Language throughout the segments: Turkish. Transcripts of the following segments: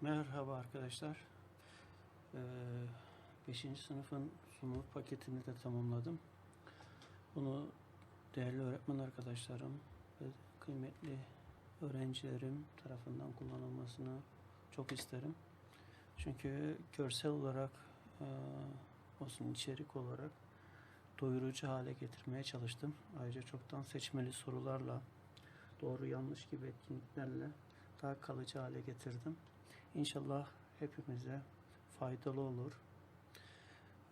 Merhaba arkadaşlar. 5. sınıfın sunumu paketini de tamamladım. Bunu değerli öğretmen arkadaşlarım ve kıymetli öğrencilerim tarafından kullanılmasını çok isterim. Çünkü görsel olarak e, olsun içerik olarak doyurucu hale getirmeye çalıştım. Ayrıca çoktan seçmeli sorularla doğru yanlış gibi etkinliklerle daha kalıcı hale getirdim. İnşallah hepimize faydalı olur.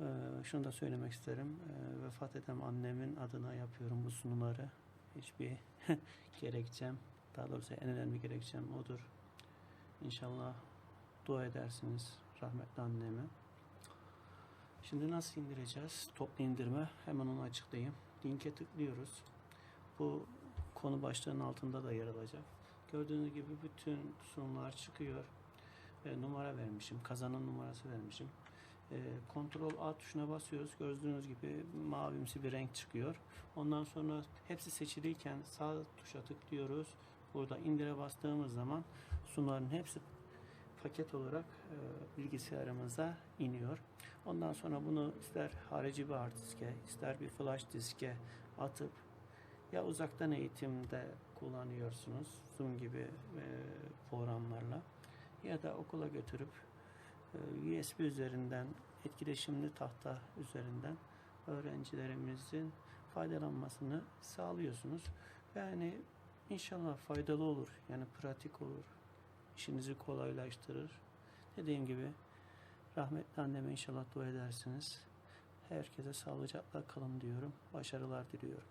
Ee, şunu da söylemek isterim. Ee, vefat eden annemin adına yapıyorum bu sunumları. Hiçbir gerekçem, daha doğrusu en önemli gerekçem odur. İnşallah dua edersiniz rahmetli anneme. Şimdi nasıl indireceğiz? Toplu indirme. Hemen onu açıklayayım. Linke tıklıyoruz. Bu konu başlığının altında da yer alacak. Gördüğünüz gibi bütün sunumlar çıkıyor. E, numara vermişim. Kazanan numarası vermişim. E, Kontrol A tuşuna basıyoruz. Gördüğünüz gibi mavimsi bir renk çıkıyor. Ondan sonra hepsi seçiliyken sağ tuşa tıklıyoruz. Burada indire bastığımız zaman sunumların hepsi paket olarak e, bilgisayarımıza iniyor. Ondan sonra bunu ister harici bir hard diske, ister bir flash diske atıp ya uzaktan eğitimde kullanıyorsunuz Zoom gibi e, programlarla ya da okula götürüp e, USB üzerinden etkileşimli tahta üzerinden öğrencilerimizin faydalanmasını sağlıyorsunuz. Yani inşallah faydalı olur. Yani pratik olur. İşinizi kolaylaştırır. Dediğim gibi rahmetli anneme inşallah dua edersiniz. Herkese sağlıcakla kalın diyorum. Başarılar diliyorum.